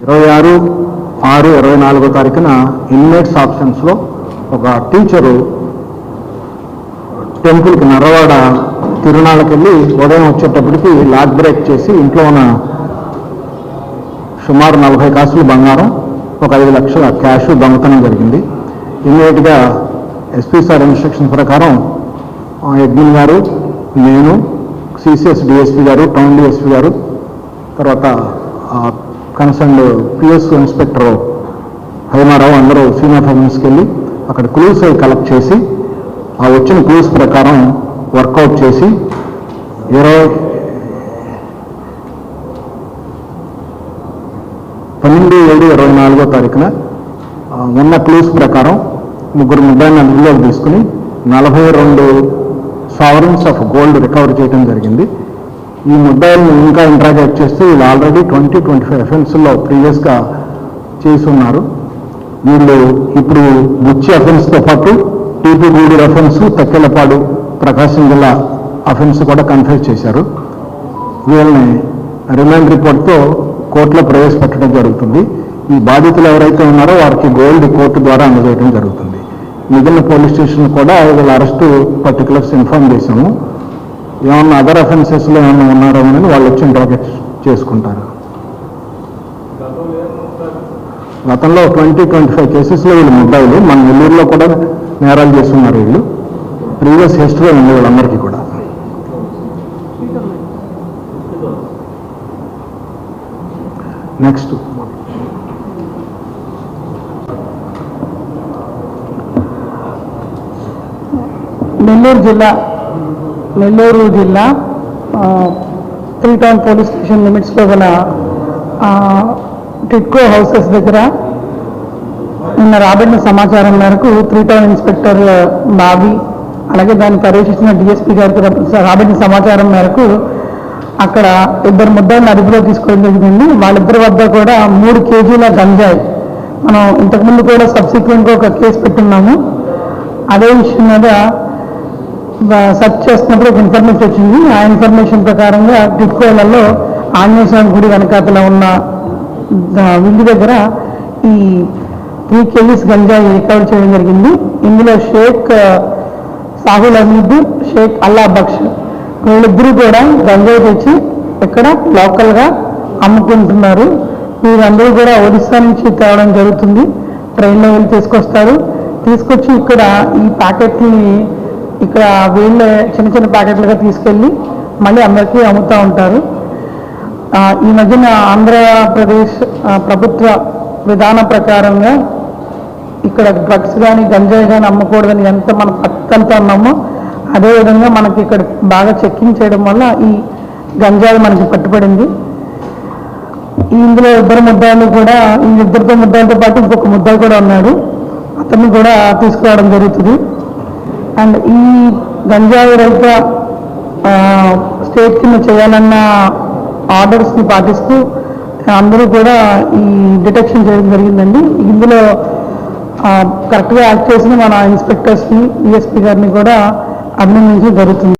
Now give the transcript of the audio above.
ఇరవై ఆరు ఆరు ఇరవై నాలుగో తారీఖున ఇన్మేట్స్ ఆప్షన్స్లో ఒక టీచరు టెంపుల్కి నర్రవాడ తిరునాళ్ళకి వెళ్ళి ఉదయం వచ్చేటప్పటికి లాక్ బ్రేక్ చేసి ఇంట్లో ఉన్న సుమారు నలభై కాసులు బంగారం ఒక ఐదు లక్షల క్యాష్ దొంగతనం జరిగింది. ఇమ్మీడియట్గా ఎస్పీ సార్ ఇన్స్ట్రక్షన్ ప్రకారం ఆ, యజ్ఞన్ గారు నేను సిసిఎస్ డిఎస్పీ గారు టౌన్ డిఎస్పీ గారు తర్వాత కన్సర్న్ పిఎస్ ఇన్స్పెక్టర్ హైమారావు అందరూ శ్రీనాథ్ ఫైనాన్స్కి వెళ్ళి అక్కడ క్లూస్ అవి కలెక్ట్ చేసి ఆ వచ్చిన క్లూస్ ప్రకారం వర్కౌట్ చేసి ఇరవై పన్నెండు ఏడు ఇరవై నాలుగో తారీఖున ఉన్న క్లూస్ ప్రకారం ముగ్గురు ముద్దాన్ని అదుపులోకి తీసుకుని నలభై రెండు సావరన్స్ ఆఫ్ గోల్డ్ రికవర్ చేయడం జరిగింది. ఈ ముద్దాయిల్ని ఇంకా ఇంట్రాగేట్ చేస్తే వీళ్ళు ఆల్రెడీ ట్వంటీ ట్వంటీ ఫైవ్ అఫెన్స్లో ప్రీవియస్గా చేసి ఉన్నారు వీళ్ళు ఇప్పుడు బుచ్చి అఫెన్స్తో పాటు టీపీ గూడూరు అఫెన్స్ తక్కెలపాడు ప్రకాశం జిల్లా అఫెన్స్ కూడా కన్ఫ్యూజ్ చేశారు. వీళ్ళని రిమాండ్ రిపోర్ట్తో కోర్టులో ప్రవేశపెట్టడం జరుగుతుంది. ఈ బాధితులు ఎవరైతే ఉన్నారో వారికి గోల్డ్ కోర్టు ద్వారా అందజేయడం జరుగుతుంది. మిగిలిన పోలీస్ స్టేషన్ కూడా వీళ్ళ అరెస్టు పర్టికులర్స్ ఇన్ఫార్మ్ చేశాము. ఏమన్నా అదర్ అఫెన్సెస్లో ఏమన్నా ఉన్నారో అని వాళ్ళు వచ్చి ఇంటర్గేట్ చేసుకుంటారు. గతంలో ట్వంటీ ట్వంటీ ఫైవ్ కేసెస్లో వీళ్ళు ముద్దాయిలు. మన నెల్లూరులో కూడా నేరాలు చేస్తున్నారు వీళ్ళు. ప్రీవియస్ హిస్టరీ ఉంది వీళ్ళందరికీ కూడా. నెక్స్ట్ నెల్లూరు జిల్లా నెల్లూరు జిల్లా త్రీ టౌన్ పోలీస్ స్టేషన్ లిమిట్స్లో గల టిట్కో హౌసెస్ దగ్గర నిన్న రాబడిన సమాచారం మేరకు త్రీ టౌన్ ఇన్స్పెక్టర్ బాబీ అలాగే దాన్ని పర్యవేక్షించిన డిఎస్పీ గారికి రాబడిన సమాచారం మేరకు అక్కడ ఇద్దరు ముద్దాయిని అదుపులో తీసుకోవడం జరిగింది. వాళ్ళిద్దరి వద్ద కూడా మూడు కేజీల గంజాయి. మనం ఇంతకుముందు కూడా సబ్సిక్వెంట్గా ఒక కేసు పెట్టున్నాము. అదే విషయం మీద సెర్చ్ చేస్తున్నప్పుడు ఒక ఇన్ఫర్మేషన్ వచ్చింది. ఆ ఇన్ఫర్మేషన్ ప్రకారంగా టిట్కోలలో ఆంజనేయ స్వామి గుడి వెనకాతల ఉన్న విల్లు దగ్గర ఈ త్రీ కేజీస్ గంజాయి రికవర్ చేయడం జరిగింది. ఇందులో షేక్ సాహుల్ అమీద్ షేక్ అల్లా బక్ష్ వీళ్ళిద్దరూ కూడా గంజాయి తెచ్చి ఇక్కడ లోకల్గా అమ్ముకుంటున్నారు. వీరందరూ కూడా ఒరిస్సా నుంచి తేవడం జరుగుతుంది. ట్రైన్లో వెళ్ళి తీసుకొస్తారు. తీసుకొచ్చి ఇక్కడ ఈ ప్యాకెట్ని ఇక్కడ వీళ్ళే చిన్న చిన్న ప్యాకెట్లుగా తీసుకెళ్ళి మళ్ళీ అందరికీ అమ్ముతూ ఉంటారు. ఈ మధ్యన ఆంధ్రప్రదేశ్ ప్రభుత్వ విధాన ప్రకారంగా ఇక్కడ డ్రగ్స్ కానీ గంజాయి కానీ అమ్మకూడదని ఎంత మనం పక్కంతా ఉన్నామో అదేవిధంగా మనకి ఇక్కడ బాగా చెక్కింగ్ చేయడం వల్ల ఈ గంజాయి మనకి పట్టుబడింది. ఇందులో ఇద్దరు ముద్దాయిలు కూడా ఈ ఇద్దరితో ముద్దాయిలతో పాటు ఇంకొక ముద్దాయి కూడా ఉన్నాడు. అతన్ని కూడా తీసుకురావడం జరుగుతుంది. అండ్ ఈ గంజాయి రహిత స్టేట్ కింద చేయాలన్న ఆర్డర్స్ని పాటిస్తూ అందరూ కూడా ఈ డిటెక్షన్ చేయడం జరిగిందండి. ఇందులో కరెక్ట్గా యాక్ట్ చేసిన మన ఇన్స్పెక్టర్స్ని ఈఎస్పీ గారిని కూడా అభినందించడం జరుగుతుంది.